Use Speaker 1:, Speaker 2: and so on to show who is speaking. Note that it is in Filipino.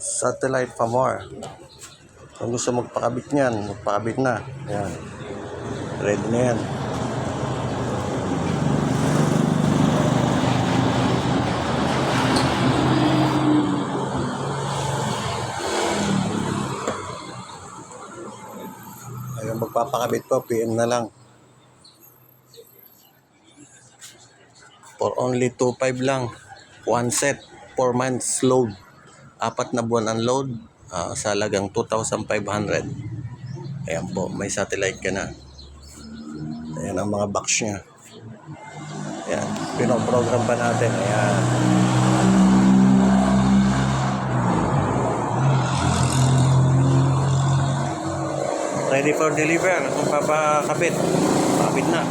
Speaker 1: Satellite pa more. Kung gusto magpakabit niyan, magpakabit na. Yan. Ready na yan. Ayun, magpapakabit po, PM na lang. For only 2.5 lang. One set, 4 months load. Apat na buwan ang load ah, sa halagang 2,500. Ayan po, may satellite ka na. Ayan ang mga box niya. Ayan, pinoprogram pa natin. Ayan. Ready for deliver. Kung papakabit, pakabit na.